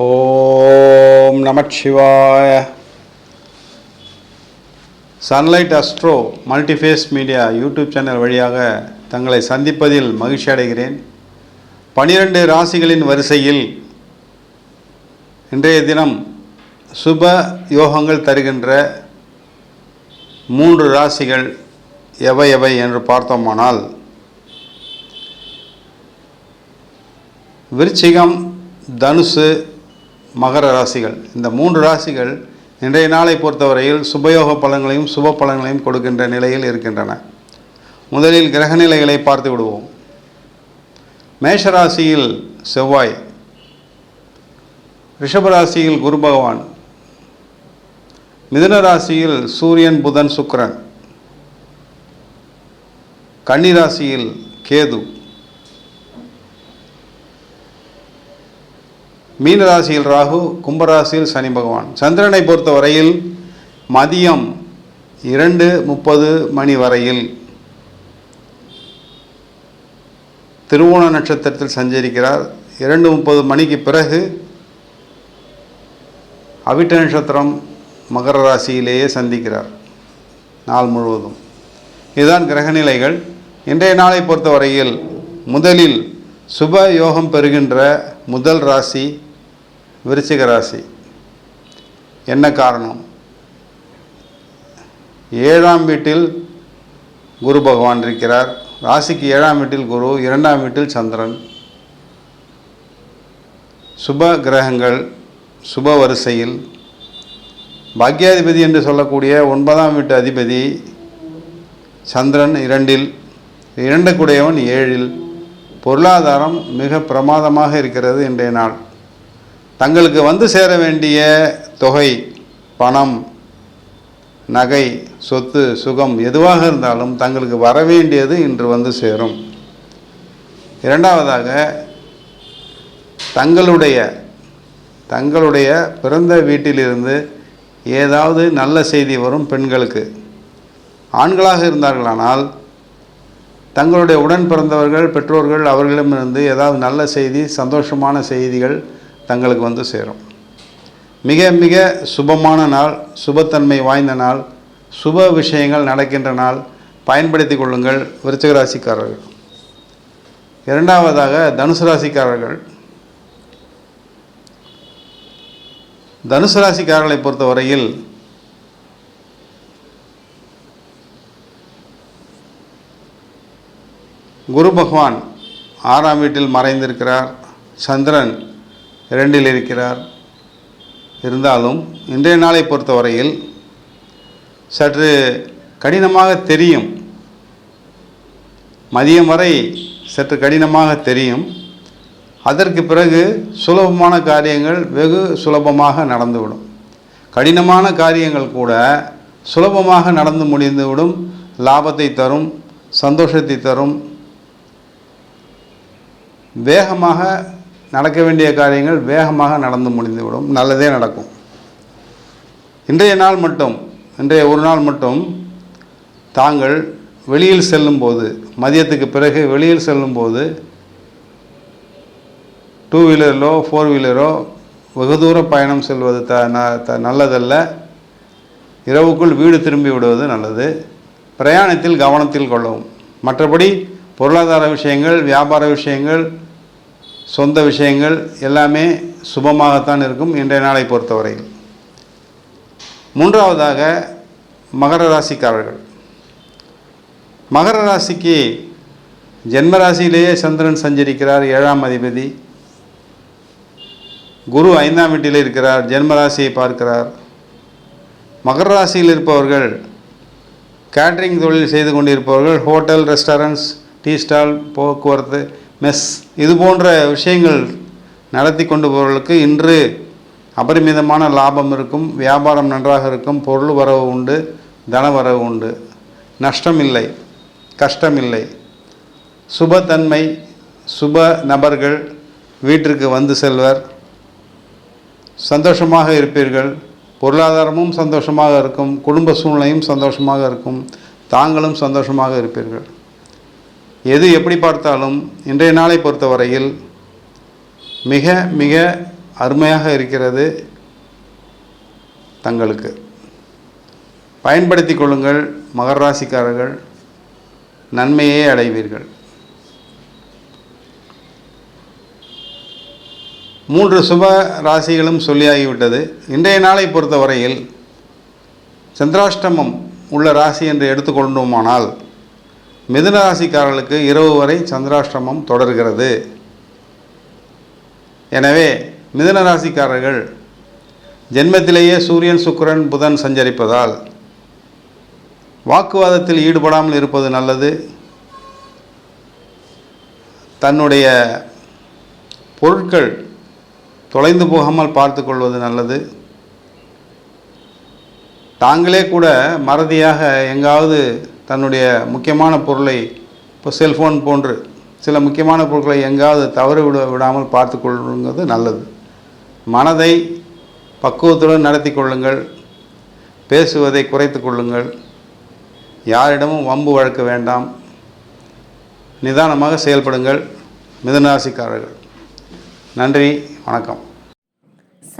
ஓம் நமச்சிவாய Sunlight Astro Multiphase Media YouTube channel வழியாக தங்களை சந்திப்பதில் மகிழ்ச்சி அடைகிறேன். பனிரெண்டு ராசிகளின் வரிசையில் இன்றைய தினம் சுப யோகங்கள் தருகின்ற மூன்று ராசிகள் எவை எவை என்று பார்த்தோமானால் விருச்சிகம் தனுசு மகர ராசிகள். இந்த மூன்று ராசிகள் இன்றைய நாளை பொறுத்தவரையில் சுபயோக பலன்களையும் சுப பலன்களையும் கொடுக்கின்ற நிலையில் இருக்கின்றன. முதலில் கிரக நிலைகளை பார்த்து விடுவோம். மேஷராசியில் செவ்வாய் ரிஷபராசியில் குரு பகவான் மிதுன ராசியில் சூரியன் புதன் சுக்கிரன் கன்னிராசியில் கேது மீனராசியில் ராகு கும்பராசியில் சனி பகவான். சந்திரனை பொறுத்தவரையில் மதியம் இரண்டு முப்பது மணி வரையில் திருவோண நட்சத்திரத்தில் சஞ்சரிக்கிறார். இரண்டு முப்பது மணிக்கு பிறகு அவிட்ட நட்சத்திரம் மகர ராசியிலேயே சந்திக்கிறார் நாள் முழுவதும். இதுதான் கிரகநிலைகள் இன்றைய நாளை பொறுத்தவரையில் முதலில் சுப யோகம் பெறுகின்ற முதல் ராசி விருச்சிக ராசி. என்ன காரணம்? ஏழாம் வீட்டில் குரு பகவான் இருக்கிறார். ராசிக்கு ஏழாம் வீட்டில் குரு இரண்டாம் வீட்டில் சந்திரன். சுப கிரகங்கள் சுப வரிசையில். பாக்யாதிபதி என்று சொல்லக்கூடிய ஒன்பதாம் வீட்டு அதிபதி சந்திரன் இரண்டில் இரண்டுக்குடையவன் ஏழில். பொருளாதாரம் மிக பிரமாதமாக இருக்கிறது இன்றைய நாள். தங்களுக்கு வந்து சேர வேண்டிய தொகை பணம் நகை சொத்து சுகம் எதுவாக இருந்தாலும் தங்களுக்கு வர வேண்டியது இன்று வந்து சேரும். இரண்டாவதாக தங்களுடைய தங்களுடைய பிறந்த வீட்டிலிருந்து ஏதாவது நல்ல செய்தி வரும் பெண்களுக்கு. ஆண்களாக இருந்தார்களானால் தங்களுடைய உடன் பிறந்தவர்கள் பெற்றோர்கள் அவர்களிடமிருந்து ஏதாவது நல்ல செய்தி சந்தோஷமான செய்திகள் தங்களுக்கு வந்து சேரும். மிக மிக சுபமான நாள் சுபத்தன்மை வாய்ந்த நாள் சுப விஷயங்கள் நடக்கின்ற நாள். பயன்படுத்தி கொள்ளுங்கள் விருச்சகராசிக்காரர்கள் இரண்டாவதாக தனுசு ராசிக்காரர்கள். தனுசு ராசிக்காரர்களை பொறுத்தவரையில் குரு பகவான் ஆறாம் வீட்டில் மறைந்திருக்கிறார். சந்திரன் இரண்டில் இருக்கிறார். இருந்தாலும் இன்றைய நாளை பொறுத்தவரையில் சற்று கடினமாக தெரியும். மதியம் வரை சற்று கடினமாக தெரியும். அதற்கு பிறகு சுலபமான காரியங்கள் வெகு சுலபமாக நடந்துவிடும். கடினமான காரியங்கள் கூட சுலபமாக நடந்து முடிந்துவிடும். லாபத்தை தரும் சந்தோஷத்தை தரும் வேகமாக நடக்க வேண்டிய காரியங்கள் வேகமாக நடந்து முடிந்துவிடும். நல்லதே நடக்கும். இன்றைய நாள் மட்டும் இன்றைய ஒரு நாள் மட்டும் தாங்கள் வெளியில் செல்லும்போது மதியத்துக்கு பிறகு வெளியில் செல்லும்போது டூ வீலரிலோ ஃபோர் வீலரோ வெகு தூர பயணம் செல்வது த ந த நல்லதல்ல. இரவுக்குள் வீடு திரும்பி விடுவது நல்லது. பிரயாணத்தில் கவனத்தில் கொள்ளவும். மற்றபடி பொருளாதார விஷயங்கள் வியாபார விஷயங்கள் சொந்த விஷயங்கள் எல்லாமே சுபமாகத்தான் இருக்கும் இன்றைய நாளை பொறுத்தவரையில். மூன்றாவதாக மகர ராசிக்காரர்கள். மகர ராசிக்கு ஜென்ம ராசியிலேயே சந்திரன் சஞ்சரிக்கிறார் ஏழாம் அதிபதி. குரு ஐந்தாம் வீட்டில் இருக்கிறார் ஜென்ம ராசியை பார்க்கிறார். மகர ராசியில் இருப்பவர்கள் கேட்ரிங் தொழில் செய்து கொண்டிருப்பவர்கள் ஹோட்டல் ரெஸ்டாரண்ட்ஸ் டீ ஸ்டால் போக்குவரத்து மெஸ். இது போன்ற விஷயங்கள் நடத்தி கொண்டு போவர்களுக்கு இன்று அபரிமிதமான லாபம் இருக்கும் வியாபாரம் நன்றாக இருக்கும் பொருள் வரவு உண்டு தன வரவு உண்டு. நஷ்டம் இல்லை கஷ்டம் இல்லை. சுபத்தன்மை சுப நபர்கள் வீட்டிற்கு வந்து செல்வர். சந்தோஷமாக இருப்பீர்கள் பொருளாதாரமும் சந்தோஷமாக இருக்கும் குடும்ப சூழ்நிலையும் சந்தோஷமாக இருக்கும் தாங்களும் சந்தோஷமாக இருப்பீர்கள். எது எப்படி பார்த்தாலும் இன்றைய நாளை பொறுத்தவரையில் மிக மிக அருமையாக இருக்கிறது தங்களுக்கு. பயன்படுத்தி கொள்ளுங்கள் மகர ராசிக்காரர்கள் நன்மையே அடைவீர்கள். மூன்று சுப ராசிகளும் சொல்லியாகிவிட்டது. இன்றைய நாளை பொறுத்தவரையில் சந்திராஷ்டமம் உள்ள ராசி என்று எடுத்துக்கொண்டோமானால் மிதுன ராசிக்காரர்களுக்கு இரவு வரை சந்திராஷ்டிரமம் தொடர்கிறது. எனவே மிதுன ராசிக்காரர்கள் ஜென்மத்திலேயே சூரியன் சுக்கிரன் புதன் சஞ்சரிப்பதால் வாக்குவாதத்தில் ஈடுபடாமல் இருப்பது நல்லது. தன்னுடைய பொருட்கள் தொலைந்து போகாமல் பார்த்து கொள்வது நல்லது. தாங்களே கூட மறதியாக எங்காவது தன்னுடைய முக்கியமான பொருளை இப்போ செல்ஃபோன் போன்று சில முக்கியமான பொருட்களை எங்காவது தவறு விட விடாமல் பார்த்து கொள்ளுங்கிறது நல்லது. மனதை பக்குவத்துடன் நடத்தி கொள்ளுங்கள். பேசுவதை குறைத்து கொள்ளுங்கள். யாரிடமும் வம்பு வழக்க வேண்டாம். நிதானமாக செயல்படுங்கள். மிதனராசிக்காரர்கள். நன்றி. வணக்கம்.